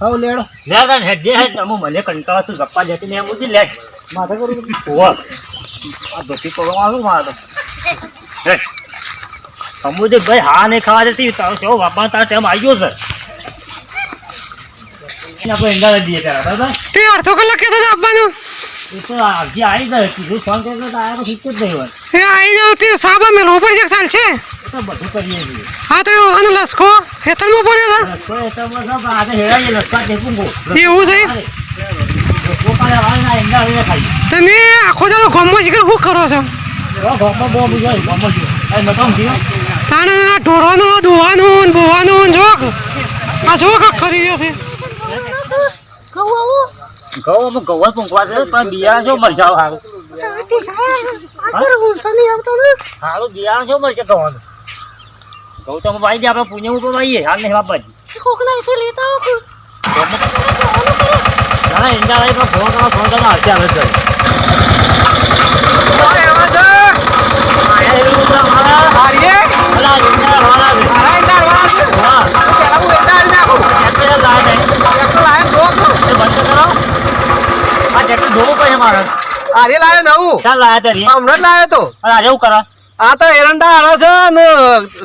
હવ લેડો. હેડ જે હેડ મને કંટાળો તું ગપ્પા જતી ને એમ ઉધી લે. માથે કરું. ઓવા આ ધોતી પગમાં આવું મારે. હે ભાઈ હા નહીં ખાવા દેતી તારો કેવો બાપા તારો ટાઈમ આવ્યો ગયો છે આપણે ઈંડા દઈએ ત્યારે બરાબર? તે અડધો કલાક કહેતો હતા આપવાનું એ તો આવી જાય કીધું ફોન કર્યો તો આયા જ નહીં હોય. એ આવી જાવ તે સાબા મેળવો ઉપર જે તો બધું કરીએ છીએ હા, તો અને લસકો ખેતરમાં પડ્યો રસ્તો એ તો બસ આ આજે હેરાઈએ રસ્તા ટેકું ગો હતા એવું છે તમે આખો દાડો ગામમાં શીખર શું કરો છો? તાણે આ ઢોરવાનું દોવાનું ને જોક. આ જો કાક રહ્યો છે. ઘઉં મળશે સારું તો ભાઈ દે આપણે પુણ્ય ઉપર વાઈએ હાલ નહીં બાપાજી ના ના ઈંડા વાઈ પણ ફોન કરો ફોન કરો હાલશે આવે છે. લાય આરે નવું. ચાલ તારી હમણાં તો. અરે આ એવું કરા? આ તો એરંડા આવે છે ને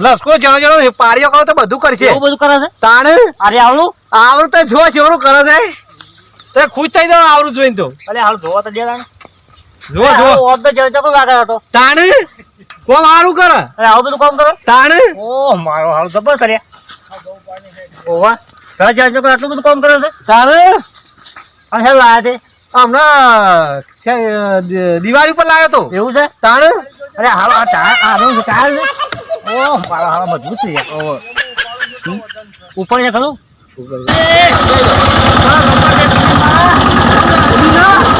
લસકો જણો જણો પાડીઓ કરો તો બધું કરશે. એવું બધું કરે છે? તાણે? અરે આવડું? આવડું તો જો ચેવડું કરે છે. તે ખુશ થઈ જાવ આવડું જોઈને તો. અરે હાલ ધોવા તો દેલા જો જો ઓફ તો ચકડું લાગે હતો તાણ? કોમ હારું કરે. અરે આવું બધું કામ કરો? તાણે? ઓહ મારો હાલ જબર કર્યા ઓવા સહજ ચકડું આટલું બધું કામ કરે છે? તાણ? અને લાયા તે હમણાં દિવાળી પર લાવ્યો તો. એવું છે? તાણ? અરે હાલ આ આ આનું ટાયર છે? ઓહ મારો હાલ મજબૂત છે હમ. ઉપર ને ખરું? સાયકલ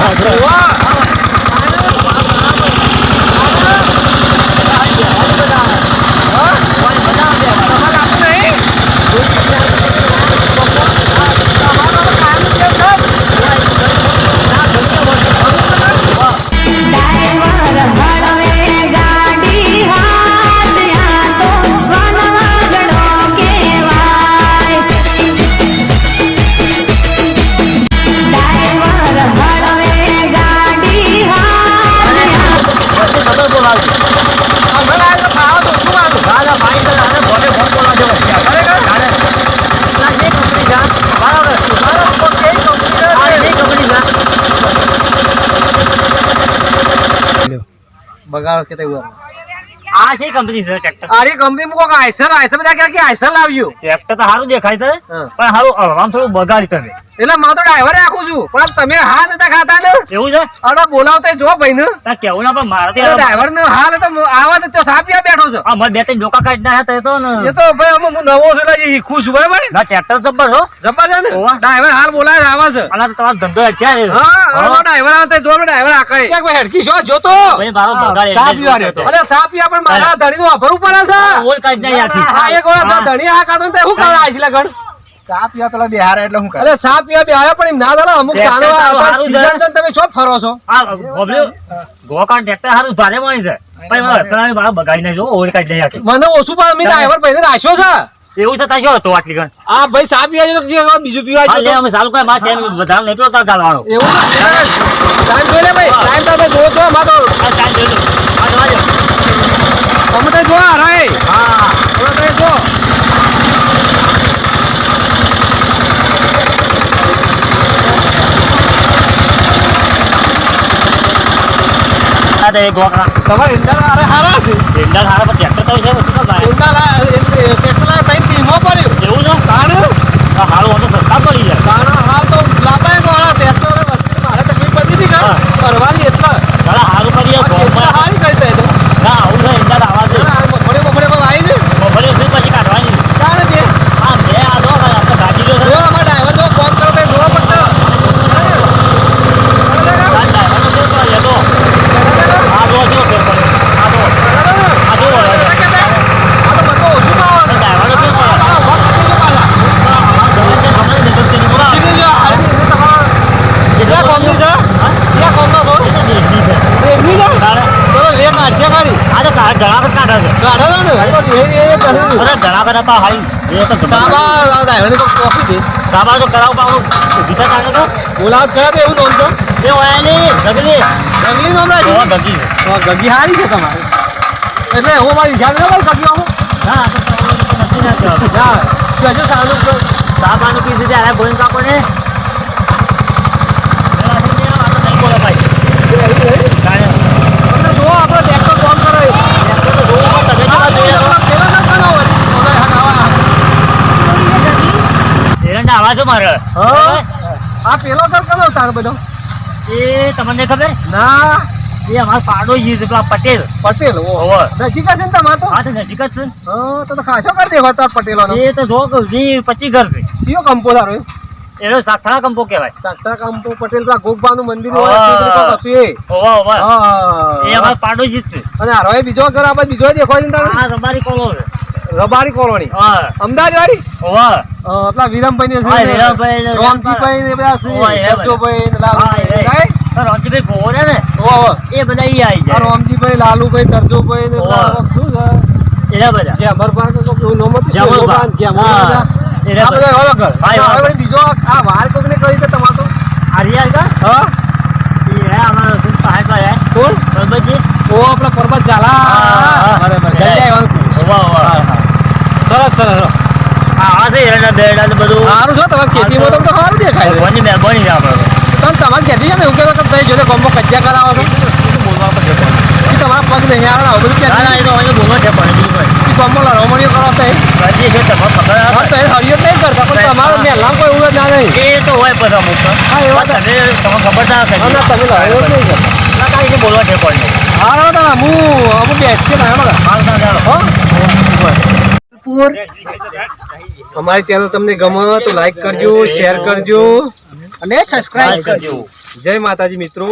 ચહેરા વાહ બગાડો કે તેવું આ છે કંપની છે ટ્રેક્ટર અરે કંપની મૂકો આઈસર આઈસર બધા કે આઈસર લાવ્યું. ટ્રેક્ટર તો સારું દેખાય છે પણ સારું હવામાં થોડું બગાડી તમે. એટલે મારે તો ડ્રાઈવર રાખું છું. પણ તમે હા નતા ખાતા ને? એવું છે? અરે બોલાવતા જો ભાઈ ને કેવું ના પણ મારે તો ડ્રાઈવર ને હાલ તો આવા તો સાપિયા બેઠો છે. આ મારે બે ત્રણ ડોકા કાઢી નાખ્યા તો તો ને એ તો ભાઈ અમે હું નવો છું એટલે ખુશ છું બરાબર? ના ટ્રેક્ટર જબ્બર છો જબ્બર છે ને? ડ્રાઈવર હાલ બોલાવે આવા છે. અને તો તમારો ધંધો અચ્છા છે. હા હા. ડ્રાઈવર આવે તો જો ને ડ્રાઈવર આખાય એક ભાઈ હેડકી છો? જોતો ભાઈ મારો ચા પીવા રહ્યો તો અરે સાપિયા પણ મારા ધણી નું વાપરવું પડે છે. ઓલ કાઢી નાખી. આથી. હા એક વાર ધણી આ કાઢો ને તો હું કરવા આવી છે લગન સા પેલા બિહાર એટલે હું કરે? અરે સા પીવા પણ એમ ના ચાલે અમુક ટ્રેક્ટર સાનો તો આ સારું છે. season છે ને તમે શું ફરો છો? આ ગોબલ્યુ ગોકાણ ટ્રેક્ટર હારું ભારે મળી છે. પણ મારા હતરાની બાળા બગાડી નાખજો ઓવર કાઢી નહીં આખી. મને ઓછું પણ અમે ડ્રાઈવર ભાઈને રાખ્યો છે. એવું થતા શું હતું આટલી ગણ આ ભાઈ સાપ પીવા બીજું પીવા અમે ચાલુ કરે મારે ટાઈમ વધારે નહીં તાર ચાલવાનો એવું ટાઈમ જોઈ લે ભાઈ ટાઈમ તો જોવો છો અમાર ટાઈમ જોઈ લો. આ જોવા તો જો હરાય હા અમે તો જો એ ગોકણા તમારે ઇન્ટર અરે હારા છે. ટેન્ડર હારા પણ ટ્રેક્ટર તો છે પછી તો ભાઈ. ઇન્ટર લા કેટલા ત્રણ ટીમો પડ્યું એવું છે તાણ આ હારું વાંધો સસ્તા પડી જાય તાણ હાલ તો લાભાય વાળા ટ્રેક્ટર વસ્તી મારે તકલીફ પડી હતી હા. કે કરવાની એટલે ચાલો હારું કરીએ આ ટ્રેક્ટર ગોમાં. હારી કરી દે તો ના આવું છે ઈંડા આવા છે મફળે મફળે માં આવી ને બપોરે શું પછી કાઢવાની તાણ જે આ બે આ દો આપણે ગાડી જો છે જો અમાર ડ્રાઈવર જો ફોન કરો તો જોવા પડતો આ driver નો ફેર પડે તો. આ જો જો ફેર પડે. આ જો. આ જો વળે છે. આ તો બધું ઓછું માં આ driver નો ફેર પડે. આ વાત કરી પાલા આ ગમે તે ગમે તે જગતની બોલાવો. કીધું જો હારી કેટલા કોમની છે હા? કેટલા કોમનો બહુ એ તો દેશની છે. એકની છે તારે ચલો લે કાઢશે ખાલી આ તો કા- ઘણા બધા કાઢે છે. કાઢો ને આ તો એ એ કાઢ્યું અરે ઘણા બધા તો હાઈ. એ તો. સાબા ડ્રાઈવરને કોઈ કોફી દે સાબા તો કરાવ. ઊભી થા કાઢે તો. ઓલા કરે તો એવું નોંધ છો એ હોય નહીં. જગદી. ગગલી નો હમણાં ઓ ગગી ઓ ગગી હારી છે તમારે એટલે હું મારી યાદ ન ભાઈ ગગી આવું ના, તો નથી ના. ના જો સાનું તો સાબાનું પીધું ત્યારે ગોવિંદ કાકોને. એ વાસી ને આ તો નહીં બોલે ભાઈ. તાણે. તમને જો આપણે ટ્રેક્ટર કોમ કરે એમ તો જોવું પણ તમે કેવા જોઈએ તો. પેલો ના બનાવો ઓલા હગાવા આવા છો મારે? આ પેલો કર કરો તાર બધો? એ તમને ખબર? ના. એ અમારા પાડોશી છે પેલા પટેલ. પટેલ ઓ. નજીક જ છે ને તમાર તો? હા તો નજીક જ છે ને. હા તો તો ખાસો કરી દેવા તાર પટેલો એ તો જો વી પચી ઘર છે. સીઓ કંપો તારો એનો સાતણા કંપો કહેવાય. સાક્ષા કંપો પટેલ પેલા ગોગબાનું મંદિર હા. હોય હતું એ. ઓવા ઓવા એ અમાર પાડોશી જ છે. અને હારો એ બીજો ઘર આ બીજો દેખાય છે ને તારે? હા તમારી કોલો છે. રબારી કોલોની અમદાવાદ વાળી પેલા વિરમભાઈ ને હા, વિરમભાઈ. ને ને બધા. ને રોનજીભાઈ ભોવો ને. એ બધા ઈ આવી જાય. રોમજીભાઈ લાલુભાઈ તરજોભાઈ ને શું છે? એના બધા. જે અમરભાઈ કોક નામ હતું. કે અમરભાઈ બીજો આ વાર કોકને કરી તો તમારે કા? હા. એ હે અમારો શું પહાડ પર હે કોણ? પરબતજી. ઓ આપણા પરબત ઝાલા. બરાબર જઈ ઓવા વાહ. સરસ સરસ આ છે એરંડા બેરંડા ને બધું. સારું જો તમારે ખેતીમાં તમને સારું દેખાય છે. બની મહેરબાની છે આપણે. તમે તમારે ખેતી છે ને એવું કહેતો કે ભાઈ જોડે ગોમો કચ્યા કરાવો છો. બોલવા. ઈ તમારા પગ નહીં આવે આવું બધું ના ના એ તો અહીંયા બોલવા છે પણ બીજું કંઈ. ગોમો કરો તો છે તમે પકડ તો એ હરિયત નહીં કરતા પણ તમારે મહેલા કોઈ એવું ના નહીં એ તો હોય પછી અમુક હા, એ વાત તમે તમને ખબર ના. હા, ના, તમે નહીં કરતા ના, કાંઈ બોલવા છે પણ. હા ના હું અમુક બેસ છે ને બગા હાલ ના ચાલો. અમારી ચેનલ તમને ગમે તો લાઈક કરજો શેર કરજો. અને સબસ્ક્રાઇબ કરજો. જય માતાજી મિત્રો.